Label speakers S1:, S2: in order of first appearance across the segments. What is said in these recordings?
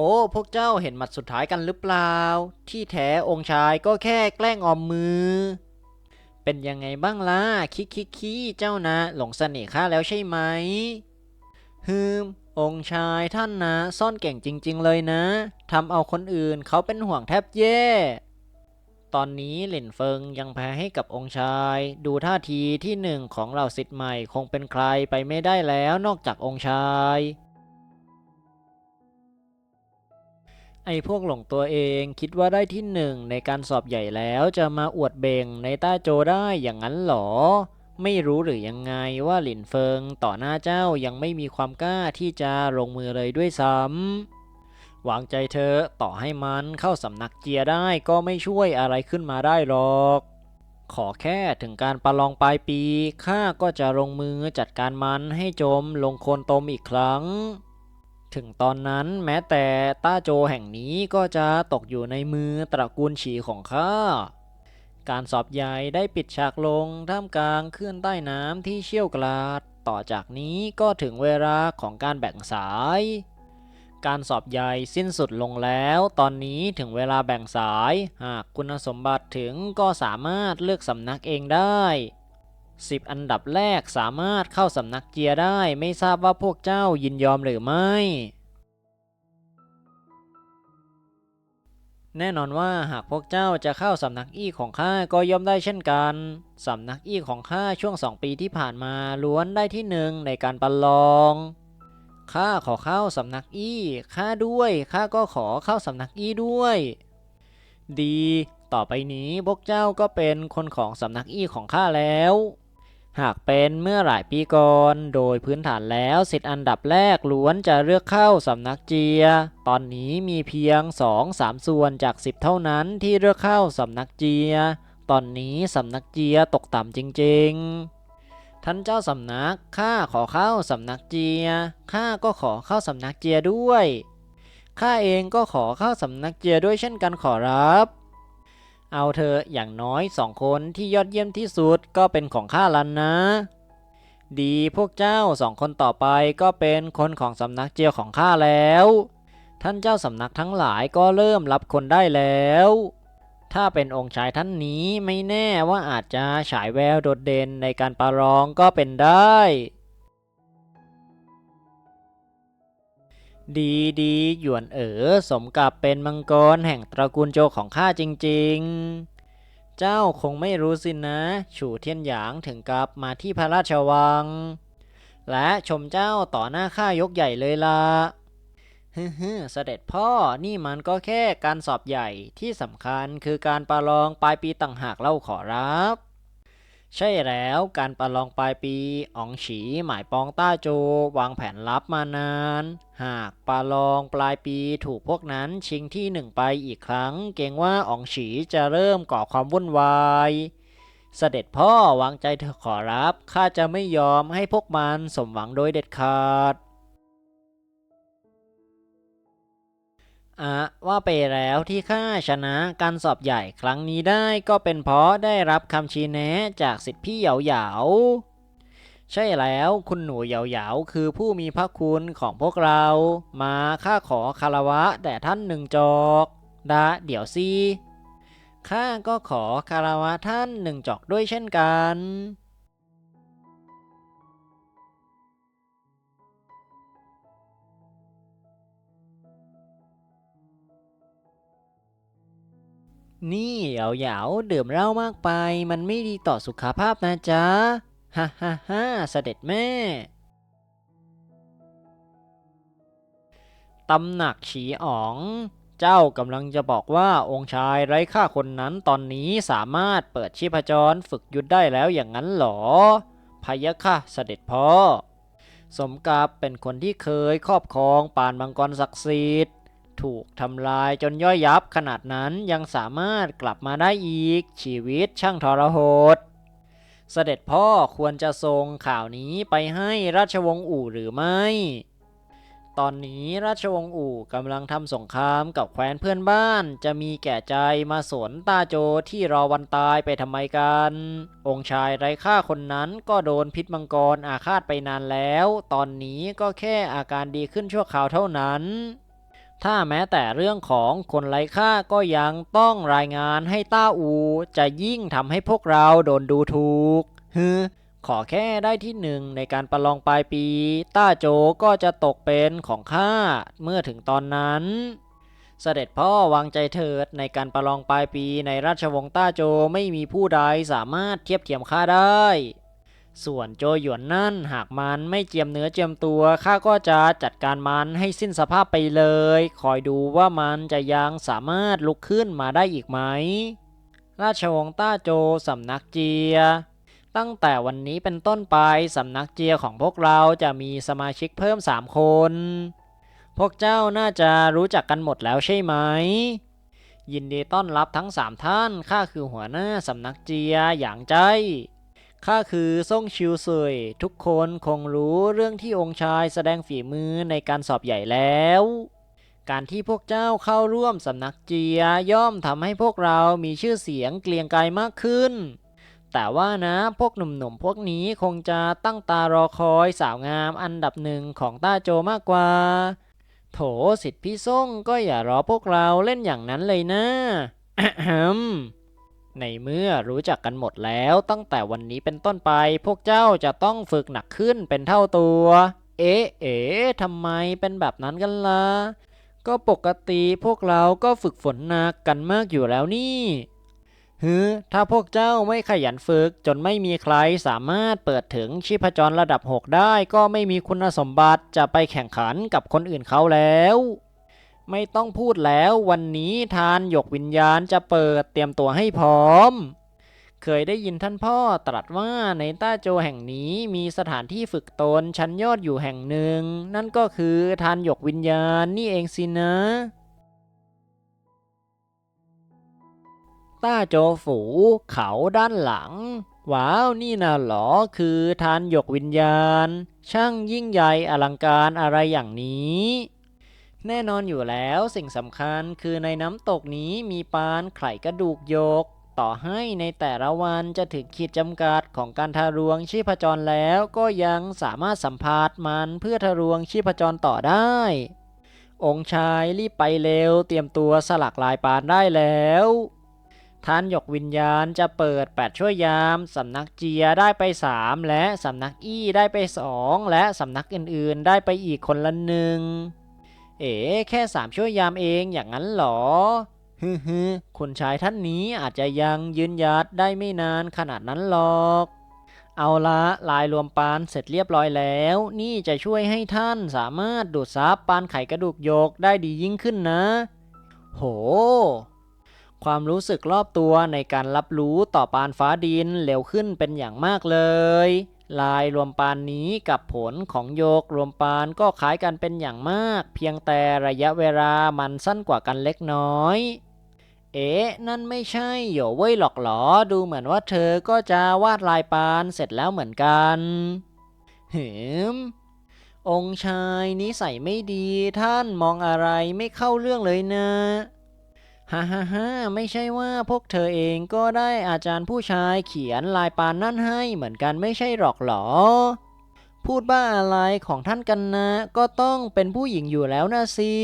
S1: โอ้ พวกเจ้าเห็นหมัดสุดท้ายกันหรือเปล่า ที่แท้องค์ชายก็แค่แกล้งออมมือ เป็นยังไงบ้างล่ะ คิกคิกคิเจ้านะ หลงเสน่ห์ข้าแล้วใช่ไหมฮึมองค์ชายท่านนะ ซ่อนเก่งจริง ๆ เลยนะทำเอาคนอื่นเขาเป็นห่วงแทบแย่ ตอนนี้หลินเฟิงยังแพ้ให้กับองค์ชาย ดูท่าทีที่หนึ่งของเหล่าสิทธิ์ใหม่คงเป็นใครไปไม่ได้แล้วนอกจากองค์ชาย ไอ้พวกหลงตัวเองคิดว่าได้ที่หนึ่งในการสอบใหญ่แล้วจะมาอวดเบ่งในต้าโจได้อย่างนั้นหรอ ไม่รู้หรือยังไงว่าหลินเฟิงต่อหน้าเจ้ายังไม่มีความกล้าที่จะลงมือเลยด้วยซ้ำวางใจเธอต่อให้มันเข้าสำนักเจียได้ก็ไม่ช่วยอะไรขึ้นมาได้หรอก ขอแค่ถึงการประลองปลายปีข้าก็จะลงมือจัดการมันให้จมลงโคลนตมอีกครั้ง ถึงตอนนั้นแม้แต่ต้าโจแห่งนี้ก็จะตกอยู่ในมือตระกูลฉีของข้า การสอบใหญ่ได้ปิดฉากลงท่ามกลางคลื่นใต้น้ำที่เชี่ยวกราด ต่อจากนี้ก็ถึงเวลาของการแบ่งสาย การสอบใหญ่สิ้นสุดลงแล้ว ตอนนี้ถึงเวลาแบ่งสาย หากคุณสมบัติถึงก็สามารถเลือกสำนักเองได้ 10 อันดับแรกสามารถเข้าสำนักเจียได้ ไม่ทราบว่าพวกเจ้ายินยอมหรือไม่ แน่นอนว่าหากพวกเจ้าจะเข้าสำนักอี้ของข้าก็ย่อมได้เช่นกันสำนักอี้ของข้าช่วงสองปีที่ผ่านมาล้วนได้ที่หนึ่งในการประลองข้าขอเข้าสำนักอี้ข้าด้วยข้าก็ขอเข้าสำนักอี้ด้วย ดี ต่อไปนี้พวกเจ้าก็เป็นคนของสำนักอี้ของข้าแล้ว หากเป็นเมื่อหลายปีก่อน โดยพื้นฐานแล้วสิทธิ์อันดับแรกล้วนจะเลือกเข้าสำนักเจีย ตอนนี้มีเพียง 2-3 ส่วนจาก 10 เท่านั้นที่เลือกเข้าสำนักเจีย ตอนนี้สำนักเจียตกต่ำจริง ๆ ท่านเจ้าสำนักข้าขอเข้าสำนักเจียข้าก็ขอเข้าสำนักเจียด้วยข้าเองก็ขอเข้าสำนักเจียด้วยเช่นกันขอรับ เอาเธออย่างน้อยสองคนที่ยอดเยี่ยมที่สุดก็เป็นของข้าลันนะ ดีพวกเจ้าสองคนต่อไปก็เป็นคนของสำนักเจียวของข้าแล้ว ท่านเจ้าสำนักทั้งหลายก็เริ่มรับคนได้แล้ว ถ้าเป็นองค์ชายท่านนี้ไม่แน่ว่าอาจจะฉายแววโดดเด่นในการประลองก็เป็นได้ ดีดีหยวนเอ๋อสมกับเป็นมังกรแห่งตระกูลโจของข้าจริง ๆ เจ้าคงไม่รู้สินะ ฉูเทียนหยางถึงกับมาที่พระราชวัง และชมเจ้าต่อหน้าข้ายกใหญ่เลยล่ะฮึฮึเสด็จพ่อนี่มันก็แค่การสอบใหญ่ที่สำคัญคือการประลองปลายปีต่างหากเล่าขอรับ ใช่แล้วการประลองปลายปีอ๋องฉีหมายปองต้าโจวางแผนลับมานาน หากประลองปลายปีถูกพวกนั้นชิงที่หนึ่งไปอีกครั้ง เกรงว่าอ๋องฉีจะเริ่มก่อความวุ่นวายเสด็จพ่อวางใจเถอะขอรับ ข้าจะไม่ยอมให้พวกมันสมหวังโดยเด็ดขาด อะว่าไปแล้วที่ข้าชนะการสอบใหญ่ครั้งนี้ได้ก็เป็นเพราะได้รับคำชี้แนะจากสิทธิพี่เหยาเหยาใช่แล้วคุณหนูเหยาเหยาคือผู้มีพระคุณของพวกเรา มาข้าขอคารวะแต่ท่านหนึ่งจอกดาเดี๋ยวสิข้าก็ขอคารวะท่านหนึ่งจอกด้วยเช่นกัน นี่เหยาเหยาดื่มเหล้ามากไปมันไม่ดีต่อสุขภาพนะจ๊ะ ฮ่าฮ่าฮ่าเสด็จแม่ ตำหนักฉีอ๋อง เจ้ากำลังจะบอกว่าองค์ชายไร้ค่าคนนั้นตอนนี้สามารถเปิดชีพจรฝึกยุทธได้แล้วอย่างนั้นหรอ พยะค่ะเสด็จพ่อ สมกับเป็นคนที่เคยครอบครองปานมังกรศักดิ์สิทธิ์ ถูกทำลายจนย่อยยับขนาดนั้นยังสามารถกลับมาได้อีก ชีวิตช่างทรหด เสด็จพ่อควรจะส่งข่าวนี้ไปให้ราชวงศ์อู่หรือไม่ ตอนนี้ราชวงศ์อู่กำลังทำสงครามกับแคว้นเพื่อนบ้าน จะมีแก่ใจมาสนตาโจที่รอวันตายไปทำไมกัน องค์ชายไร้ค่าคนนั้นก็โดนพิษมังกรอาฆาตไปนานแล้ว ตอนนี้ก็แค่อาการดีขึ้นชั่วคราวเท่านั้น ถ้าแม้แต่เรื่องของคนไร้ค่าก็ยังต้องรายงานให้ต้าอู จะยิ่งทำให้พวกเราโดนดูถูกฮึขอแค่ได้ที่หนึ่งในการประลองปลายปี ต้าโจก็จะตกเป็นของข้าเมื่อถึงตอนนั้น เสด็จพ่อวางใจเถิดในการประลองปลายปีในราชวงศ์ต้าโจไม่มีผู้ใดสามารถเทียบเทียมข้าได้ ส่วนโจหยวนนั่นหากมันไม่เจียมเนื้อเจียมตัวข้าก็จะจัดการมันให้สิ้นสภาพไปเลย คอยดูว่ามันจะยังสามารถลุกขึ้นมาได้อีกไหม ราชวงศ์ต้าโจสำนักเจีย ตั้งแต่วันนี้เป็นต้นไปสำนักเจียของพวกเราจะมีสมาชิกเพิ่มสามคน พวกเจ้าน่าจะรู้จักกันหมดแล้วใช่ไหมยินดีต้อนรับทั้งสามท่านข้าคือหัวหน้าสำนักเจียอย่างใจ ข้าคือซ่งชิวซุยทุกคนคงรู้เรื่องที่องค์ชายแสดงฝีมือในการสอบใหญ่แล้ว การที่พวกเจ้าเข้าร่วมสำนักเจียย่อมทำให้พวกเรามีชื่อเสียงเกลียงไกรมากขึ้น แต่ว่านะพวกหนุ่มๆพวกนี้คงจะตั้งตารอคอยสาวงามอันดับหนึ่งของต้าโจมากกว่า โถสิทธิพี่ส่งก็อย่ารอพวกเราเล่นอย่างนั้นเลยนะ ในเมื่อรู้จักกันหมดแล้วตั้งแต่วันนี้เป็นต้นไป พวกเจ้าจะต้องฝึกหนักขึ้นเป็นเท่าตัว เอ๊ะเอ๊ะทำไมเป็นแบบนั้นกันล่ะ ก็ปกติพวกเราก็ฝึกฝนหนักกันมากอยู่แล้วนี่ฮึถ้าพวกเจ้าไม่ขยันฝึกจนไม่มีใครสามารถเปิดถึงชีพจรระดับ 6 ได้ ก็ไม่มีคุณสมบัติจะไปแข่งขันกับคนอื่นเขาแล้ว ไม่ต้องพูดแล้ววันนี้ทานหยกวิญญาณจะเปิดเตรียมตัวให้พร้อม เคยได้ยินท่านพ่อตรัสว่าในต้าโจแห่งนี้มีสถานที่ฝึกตนชั้นยอดอยู่แห่งหนึ่ง นั่นก็คือทานหยกวิญญาณนี่เองสินะ ต้าโจฝูเขาด้านหลังว้าวนี่น่ะเหรอคือทานหยกวิญญาณ ช่างยิ่งใหญ่อลังการอะไรอย่างนี้ แน่นอนอยู่แล้วสิ่งสำคัญคือในน้ำตกนี้มีปานไข่กระดูกโยก ต่อให้ในแต่ละวันจะถึงขีดจำกัดของการทะลวงชีพจรแล้วก็ยังสามารถสัมผัสมันเพื่อทะลวงชีพจรต่อได้ องค์ชายรีบไปเร็วเตรียมตัวสลักลายปานได้แล้วท่านหยกวิญญาณจะเปิด 8 ช่วยยาม สำนักเจียได้ไป 3 และสำนักอี้ได้ไป 2 และสำนักอื่นๆ ได้ไปอีกคนละหนึ่ง เอ๋แค่3ช่วยยามเองอย่างนั้นหรอฮึฮึคุณชายท่านนี้อาจจะยังยืนยัดได้ไม่นานขนาดนั้นหรอก เอาละลายรวมปานเสร็จเรียบร้อยแล้ว นี่จะช่วยให้ท่านสามารถดูดซับปานไขกระดูกโยกได้ดียิ่งขึ้นนะ โห ความรู้สึกรอบตัวในการรับรู้ต่อปานฟ้าดินเร็วขึ้นเป็นอย่างมากเลย ลายรวมปานนี้กับผลของโยกรวมปานก็คล้ายกันเป็นอย่างมาก เพียงแต่ระยะเวลามันสั้นกว่ากันเล็กน้อย เอ๊ะ นั่นไม่ใช่โหยเว้ยหรอกหรอ ดูเหมือนว่าเธอก็จะวาดลายปานเสร็จแล้วเหมือนกันเหืมองค์ชายนิสัยไม่ดีท่านมองอะไรไม่เข้าเรื่องเลยนะ ฮ่าฮ่าฮ่าไม่ใช่ว่าพวกเธอเองก็ได้อาจารย์ผู้ชายเขียนลายปานนั่นให้เหมือนกันไม่ใช่หรอกหรอ พูดบ้าอะไรของท่านกันนะ ก็ต้องเป็นผู้หญิงอยู่แล้วนะสิ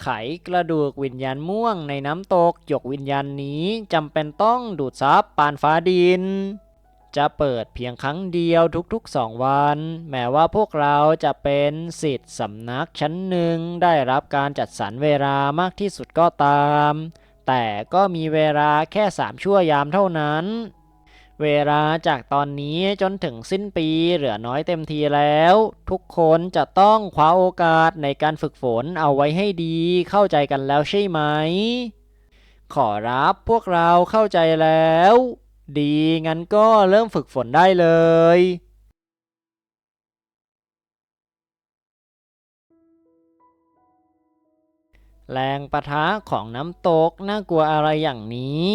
S1: ไขกระดูกวิญญาณม่วงในน้ำตกหยกวิญญาณนี้จำเป็นต้องดูดซับปานฟ้าดิน จะเปิดเพียงครั้งเดียวทุกๆสองวัน แม้ว่าพวกเราจะเป็นสิทธิ์สำนักชั้นหนึ่งได้รับการจัดสรรเวลามากที่สุดก็ตาม แต่ก็มีเวลาแค่สามชั่วยามเท่านั้น เวลาจากตอนนี้จนถึงสิ้นปีเหลือน้อยเต็มทีแล้ว ทุกคนจะต้องคว้าโอกาสในการฝึกฝนเอาไว้ให้ดีเข้าใจกันแล้วใช่ไหม ขอรับพวกเราเข้าใจแล้ว ดี งั้นก็เริ่มฝึกฝนได้เลย แรงปะทะของน้ำตกน่ากลัวอะไรอย่างนี้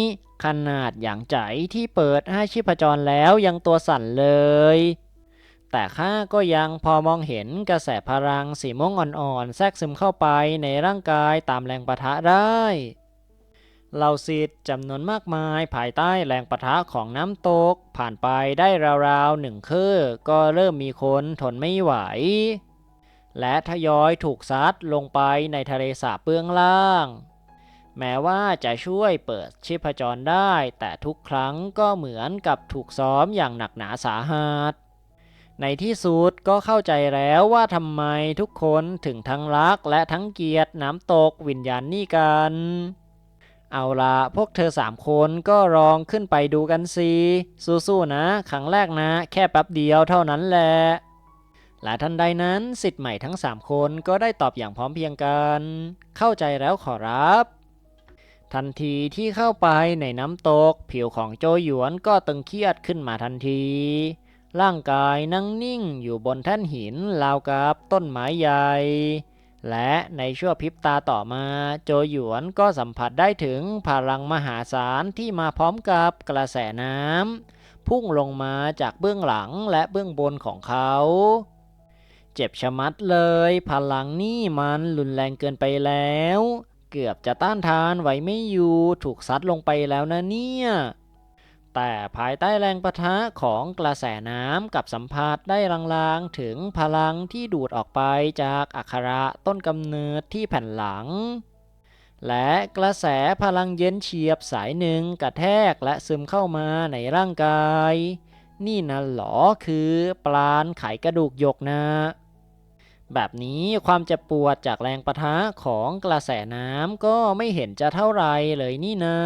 S1: ขนาดอย่างใจที่เปิดให้ชีพจรแล้วยังตัวสั่นเลย แต่ข้าก็ยังพอมองเห็นกระแสพลังสีม่วงอ่อนๆ แทรกซึมเข้าไปในร่างกายตามแรงปะทะได้ เหล่าศิษย์จำนวนมากมายภายใต้แรงปะทะของน้ำตก ผ่านไปได้ราวๆหนึ่งคืบก็เริ่มมีคนทนไม่ไหว และทยอยถูกซัดลงไปในทะเลสาบเบื้องล่าง แม้ว่าจะช่วยเปิดชีพจรได้ แต่ทุกครั้งก็เหมือนกับถูกซ้อมอย่างหนักหนาสาหัสในที่สุดก็เข้าใจแล้วว่าทำไมทุกคนถึงทั้งรักและทั้งเกลียดน้ำตกวิญญาณนี่กัน เอาละพวกเธอสามคนก็ลองขึ้นไปดูกันสิสู้ๆนะครั้งแรกนะ แค่แป๊บเดียวเท่านั้นแหละและทันใดนั้นสิทธิ์ใหม่ทั้งสามคนก็ได้ตอบอย่างพร้อมเพียงกัน เข้าใจแล้วขอรับ ทันทีที่เข้าไปในน้ำตก ผิวของโจหยวนก็ตึงเครียดขึ้นมาทันที ร่างกายนั่งนิ่งอยู่บนแท่นหินราวกับต้นไม้ใหญ่ และในชั่วพริบตาต่อมา โจหยวนก็สัมผัสได้ถึงพลังมหาศาลที่มาพร้อมกับกระแสน้ำพุ่งลงมาจากเบื้องหลังและเบื้องบนของเขา เจ็บชะมัดเลย พลังนี่มันรุนแรงเกินไปแล้ว เกือบจะต้านทานไหวไม่อยู่ถูกซัดลงไปแล้วนะเนี่ย แต่ภายใต้แรงประทะของกระแสน้ำกับสัมผัสได้ลางๆ ถึงพลังที่ดูดออกไปจากอักขระต้นกำเนิดที่แผ่นหลัง และกระแสพลังเย็นเฉียบสายหนึ่งกระแทกและซึมเข้ามาในร่างกาย นี่นะหรอคือปราณไขกระดูกหยกนะ แบบนี้ความเจ็บปวดจากแรงประทะของกระแสน้ำก็ไม่เห็นจะเท่าไรเลยนี่นะ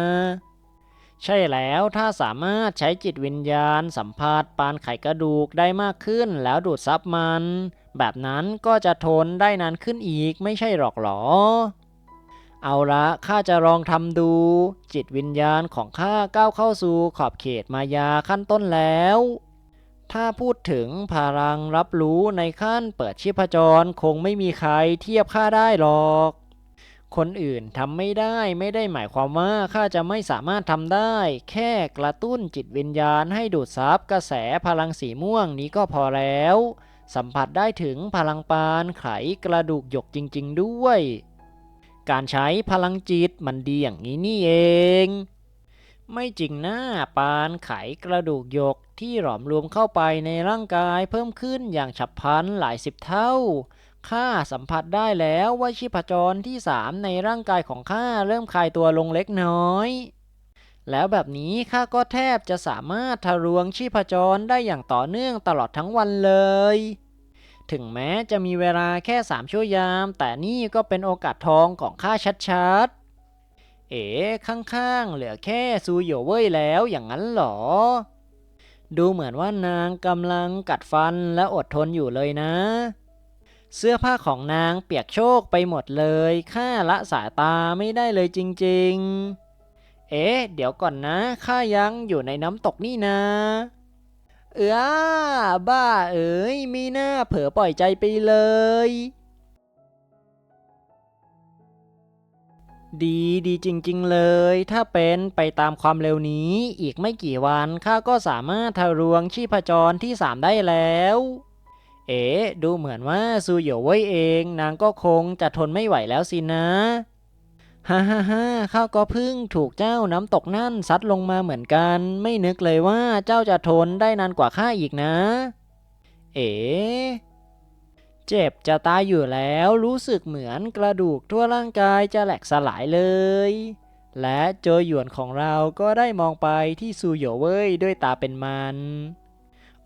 S1: ใช่แล้วถ้าสามารถใช้จิตวิญญาณ สัมผัสปานไขกระดูกได้มากขึ้นแล้วดูดซับมัน แบบนั้นก็จะทนได้นานขึ้นอีกไม่ใช่หรอกหรอ เอาละข้าจะลองทำดู จิตวิญญาณของข้าก้าวเข้าสู่ขอบเขตมายาขั้นต้นแล้ว ถ้าพูดถึงพลังรับรู้ในขั้นเปิดชีพจรคงไม่มีใครเทียบข้าได้หรอก คนอื่นทำไม่ได้ไม่ได้หมายความว่าข้าจะไม่สามารถทำได้ แค่กระตุ้นจิตวิญญาณให้ดูดซับกระแสพลังสีม่วงนี้ก็พอแล้ว สัมผัสได้ถึงพลังปานไขกระดูกหยกจริง ๆ ด้วย การใช้พลังจิตมันดีอย่างนี้นี่เอง ไม่จริงนะปานไขกระดูกหยกที่หลอมรวมเข้าไปในร่างกายเพิ่มขึ้นอย่างฉับพลันหลายสิบเท่า ข้าสัมผัสได้แล้วว่าชีพจรที่สามในร่างกายของข้าเริ่มคลายตัวลงเล็กน้อย แล้วแบบนี้ข้าก็แทบจะสามารถทะลวงชีพจรได้อย่างต่อเนื่องตลอดทั้งวันเลย ถึงแม้จะมีเวลาแค่สามชั่วยาม แต่นี่ก็เป็นโอกาสทองของข้าชัดๆ เอ๋ข้างๆ เหลือแค่ซูโยเว่ยแล้วอย่างนั้นเหรอ ดูเหมือนว่านางกำลังกัดฟันและอดทนอยู่เลยนะ เสื้อผ้าของนางเปียกโชกไปหมดเลย ข้าละสายตาไม่ได้เลยจริงๆ เอ๊ะ เดี๋ยวก่อนนะ ข้ายังอยู่ในน้ำตกนี่นะ เออบ้าเอ๋ย มีหน้าเผลอปล่อยใจไปเลย ดีดีจริงๆเลย ถ้าเป็นไปตามความเร็วนี้ อีกไม่กี่วันข้าก็สามารถทะลวงชีพจรที่สามได้แล้ว เอ๋ดูเหมือนว่าซูโยเว่เองนางก็คงจะทนไม่ไหวแล้วสินะฮ่าฮ่าฮ่าข้าก็เพิ่งถูกเจ้าน้ำตกนั่นซัดลงมาเหมือนกัน ไม่นึกเลยว่าเจ้าจะทนได้นานกว่าข้าอีกนะ เอ๋เจ็บจะตายอยู่แล้วรู้สึกเหมือนกระดูกทั่วร่างกายจะแหลกสลายเลย และโจหยวนของเราก็ได้มองไปที่ซูโยเว่ยด้วยตาเป็นมัน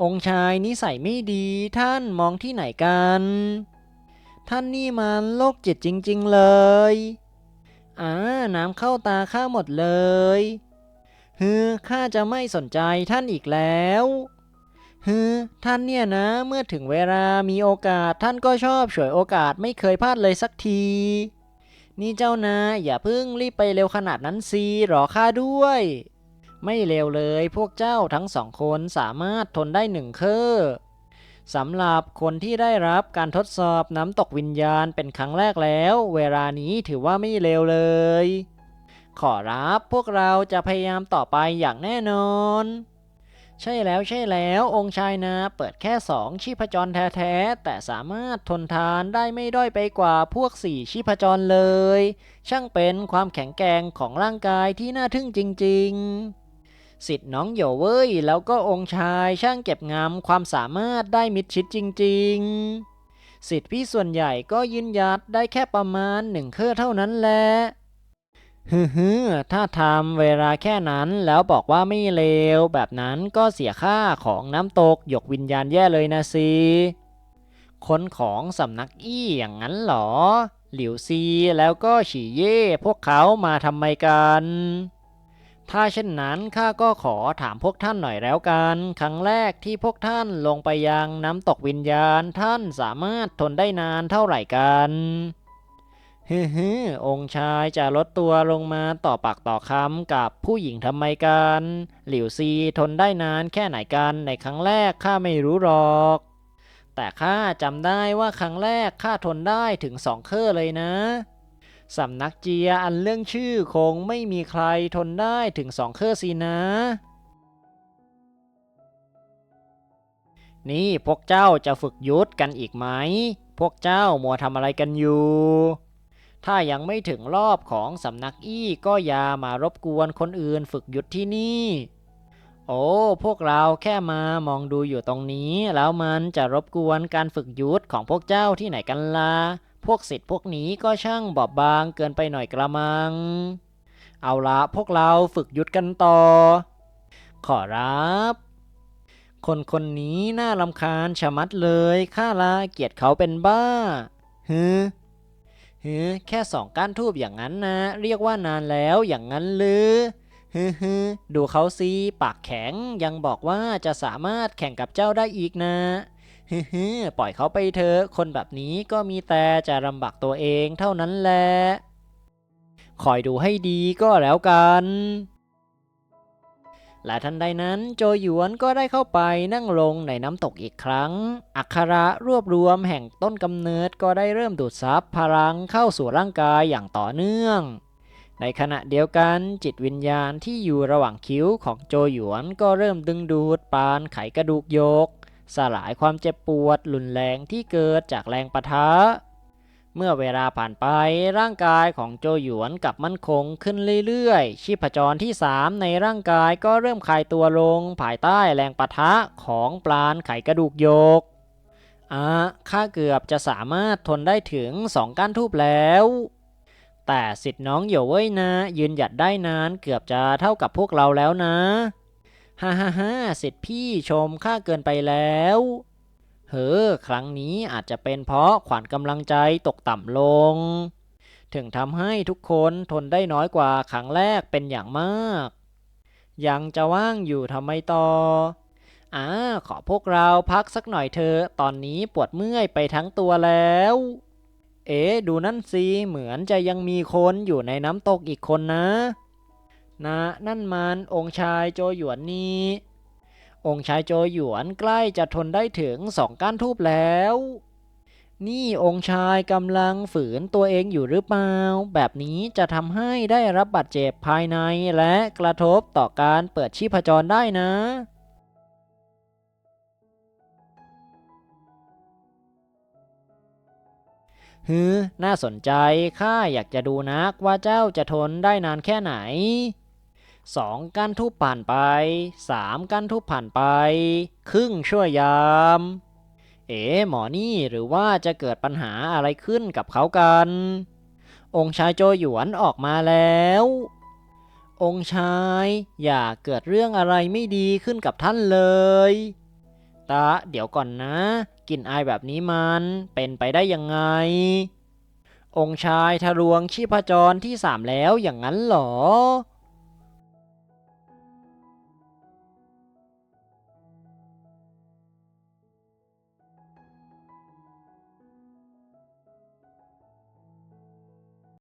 S1: องค์ชายนิสัยไม่ดีท่านมองที่ไหนกัน ท่านนี่มันโรคจิตจริง ๆ เลยอ่าน้ำเข้าตาข้าหมดเลยฮือข้าจะไม่สนใจท่านอีกแล้วฮือท่านเนี่ยนะเมื่อถึงเวลามีโอกาสท่านก็ชอบฉวยโอกาสไม่เคยพลาดเลยสักที นี่เจ้านาะอย่าเพิ่งรีบไปเร็วขนาดนั้นสิรอข้าด้วย ไม่เร็วเลยพวกเจ้าทั้งสองคนสามารถทนได้หนึ่งเคอสำหรับคนที่ได้รับการทดสอบน้ำตกวิญญาณเป็นครั้งแรกแล้ว เวลานี้ถือว่าไม่เร็วเลย ขอรับพวกเราจะพยายามต่อไปอย่างแน่นอน ใช่แล้วใช่แล้วองค์ชายนะเปิดแค่สองชีพจรแท้ๆแต่สามารถทนทานได้ไม่ด้อยไปกว่าพวกสี่ชีพจรเลย ช่างเป็นความแข็งแกร่งของร่างกายที่น่าทึ่งจริง ๆ สิทธิ์น้องโยเว้ย แล้วก็องค์ชายช่างเก็บงำความสามารถได้มิดชิดจริง ๆ สิทธิ์พี่ส่วนใหญ่ก็ยืนยัดได้แค่ประมาณหนึ่งเครือเท่านั้นแหละฮึฮึถ้าทำเวลาแค่นั้นแล้วบอกว่าไม่เลว แบบนั้นก็เสียค่าของน้ำตกหยกวิญญาณแย่เลยนะสิคนของสำนักอี้อย่างนั้นเหรอ หลิวซีแล้วก็ฉีเย่พวกเขามาทำไมกัน ถ้าเช่นนั้นข้าก็ขอถามพวกท่านหน่อยแล้วกัน ครั้งแรกที่พวกท่านลงไปยังน้ำตกวิญญาณท่านสามารถทนได้นานเท่าไหร่กันฮึฮึองค์ชายจะลดตัวลงมาต่อปากต่อคำกับผู้หญิงทำไมกัน หลิวซีทนได้นานแค่ไหนกันในครั้งแรกข้าไม่รู้หรอก แต่ข้าจำได้ว่าครั้งแรกข้าทนได้ถึงสองเคอเลยนะ สำนักเจียอันเรื่องชื่อคงไม่มีใครทนได้ถึงสองเครือสินะ นี่พวกเจ้าจะฝึกยุทธกันอีกไหม พวกเจ้ามัวทำอะไรกันอยู่ ถ้ายังไม่ถึงรอบของสำนักอี้ก็อย่ามารบกวนคนอื่นฝึกยุทธที่นี่ โอ้ พวกเราแค่มามองดูอยู่ตรงนี้ แล้วมันจะรบกวนการฝึกยุทธของพวกเจ้าที่ไหนกันล่ะ พวกศิษย์พวกนี้ก็ช่างบอบบางเกินไปหน่อยกระมัง เอาละพวกเราฝึกยุทธกันต่อ ขอรับ คนคนนี้น่ารำคาญชะมัดเลยข้าละเกียดเขาเป็นบ้าฮึฮึแค่สองก้านทูบอย่างนั้นนะ เรียกว่านานแล้วอย่างนั้นหรือฮึฮึดูเขาสิปากแข็งยังบอกว่าจะสามารถแข่งกับเจ้าได้อีกนะ ฮึปล่อยเขาไปเถอะ คนแบบนี้ก็มีแต่จะลำบากตัวเองเท่านั้นแหละ คอยดูให้ดีก็แล้วกัน และทันใดนั้นโจหยวนก็ได้เข้าไปนั่งลงในน้ำตกอีกครั้ง อักขระรวบรวมแห่งต้นกำเนิดก็ได้เริ่มดูดซับพลังเข้าสู่ร่างกายอย่างต่อเนื่องในขณะเดียวกันจิตวิญญาณที่อยู่ระหว่างคิ้วของโจหยวนก็เริ่มดึงดูดปานไขกระดูกโยก สลายความเจ็บปวดรุนแรงที่เกิดจากแรงปะทะ เมื่อเวลาผ่านไปร่างกายของโจหยวนกลับมั่นคงขึ้นเรื่อยๆ ชีพจรที่ 3 ในร่างกายก็เริ่มคลายตัวลงภายใต้แรงปะทะของปราณไขกระดูกโยกอะข้าเกือบจะสามารถทนได้ถึงสองก้านทูบแล้ว แต่สิทธิ์น้องเหยวเว้ยนะ ยืนหยัดได้นานเกือบจะเท่ากับพวกเราแล้วนะ ฮ่าฮ่าฮ่าสิทธิ์พี่ชมข้าเกินไปแล้ว เฮ้อครั้งนี้อาจจะเป็นเพราะขวัญกำลังใจตกต่ำลง ถึงทำให้ทุกคนทนได้น้อยกว่าครั้งแรกเป็นอย่างมาก ยังจะว่างอยู่ทำไมต่ออ่าขอพวกเราพักสักหน่อยเถอะตอนนี้ปวดเมื่อยไปทั้งตัวแล้ว เอ๊ะดูนั่นสิเหมือนจะยังมีคนอยู่ในน้ำตกอีกคนนะ นะนั่นมันองค์ชายโจหยวนนี่องค์ชายโจหยวนใกล้จะทนได้ถึงสองก้านทูบแล้ว นี่องค์ชายกำลังฝืนตัวเองอยู่หรือเปล่า แบบนี้จะทำให้ได้รับบาดเจ็บภายในและกระทบต่อการเปิดชีพจรได้นะฮือ น่าสนใจ ข้าอยากจะดูนักว่าเจ้าจะทนได้นานแค่ไหน สองก้านทูบผ่านไปสามก้านทูบผ่านไป ครึ่งชั่วยาม เอ๋หมอนี่หรือว่าจะเกิดปัญหาอะไรขึ้นกับเขากัน องค์ชายโจหยวนออกมาแล้ว องค์ชายอย่าเกิดเรื่องอะไรไม่ดีขึ้นกับท่านเลยตาเดี๋ยวก่อนนะกลิ่นอายแบบนี้มันเป็นไปได้ยังไง องค์ชายทะลวงชีพจรที่สามแล้วอย่างนั้นเหรอ